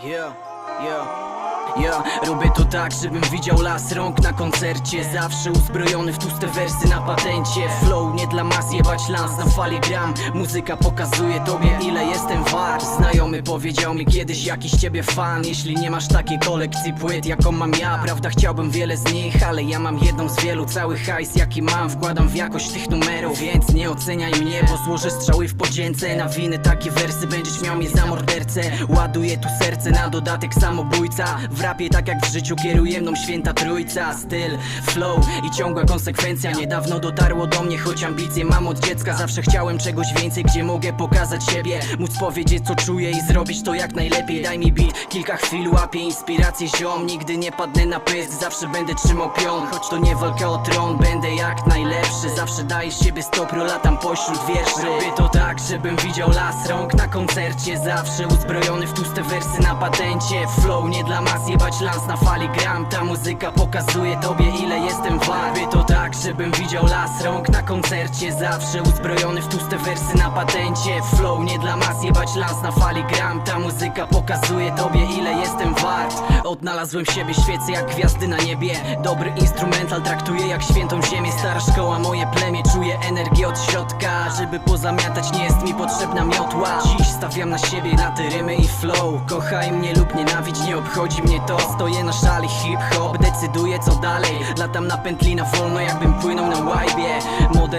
Yeah, yeah. Ja robię to tak, żebym widział las rąk na koncercie. Zawsze uzbrojony w tłuste wersy na patencie. Flow nie dla mas, jebać lans na fali gram. Muzyka pokazuje tobie ile jestem wart. Znajomy powiedział mi kiedyś jakiś ciebie fan. Jeśli nie masz takiej kolekcji płyt jaką mam ja Prawda chciałbym wiele z nich, ale ja mam jedną z wielu Cały hajs jaki mam wkładam w jakość tych numerów. Więc nie oceniaj mnie, bo złożę strzały w podzięce. Na winy takie wersy będziesz miał mnie za mordercę. Ładuję tu serce na dodatek samobójca W rapie tak jak w życiu kieruje mną święta trójca. Styl, flow i ciągła konsekwencja. Niedawno dotarło do mnie, choć ambicje. Mam od dziecka Zawsze chciałem czegoś więcej, gdzie mogę pokazać siebie. Móc powiedzieć co czuję i zrobić to jak najlepiej. Daj mi beat, kilka chwil łapię inspirację ziom. Nigdy nie padnę na pysk, zawsze będę trzymał pion. Choć to nie walka o tron, będę jak najlepszy. Zawsze daję siebie stopro, latam pośród wierszy Robię to tak, żebym widział las rąk na koncercie. Zawsze uzbrojony w tłuste wersy na patencie. Flow nie dla mas, jebać lans na fali gram Ta muzyka pokazuje tobie ile jestem wart Robię to tak, żebym widział las rąk na koncercie Zawsze uzbrojony w tłuste wersy na patencie. Flow nie dla mas, jebać lans na fali gram Ta muzyka pokazuje tobie ile jestem wart. Odnalazłem siebie, świecę jak gwiazdy na niebie. Dobry instrumental traktuję jak świętą ziemię. Stara szkoła, moje plemię, czuję energię od środka. Żeby pozamiatać nie jest mi potrzebna miotła. Dziś stawiam na siebie, na te rymy i flow. Kochaj mnie lub nienawidź, nie obchodzi mnie to Stoję na szali hip-hop, decyduję co dalej. Latam na pętli na wolno jakbym płynął na łajbie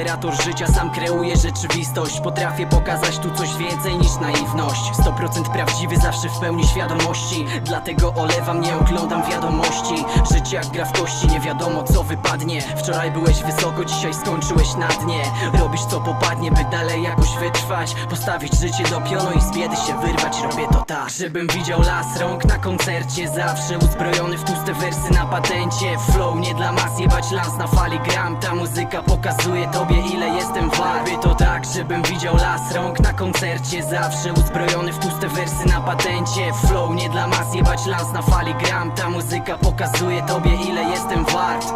Moderator życia, sam kreuje rzeczywistość. Potrafię pokazać tu coś więcej niż naiwność. 100% prawdziwy, zawsze w pełni świadomości. Dlatego olewam, nie oglądam wiadomości. Życie jak gra w kości, nie wiadomo co wypadnie. Wczoraj byłeś wysoko, dzisiaj skończyłeś na dnie. Robisz co popadnie, by dalej jakoś wytrwać. Postawić życie do pionu i z biedy się wyrwać. Robię to tak, żebym widział las rąk na koncercie. Zawsze uzbrojony w tłuste wersy na patencie. Flow nie dla mas, jebać lans na fali gram. Ta muzyka pokazuje tobie ile jestem wart Robię to tak, żebym widział las rąk na koncercie. Zawsze uzbrojony w tłuste wersy na patencie. Flow nie dla mas, jebać lans na fali gram. Ta muzyka pokazuje tobie ile jestem wart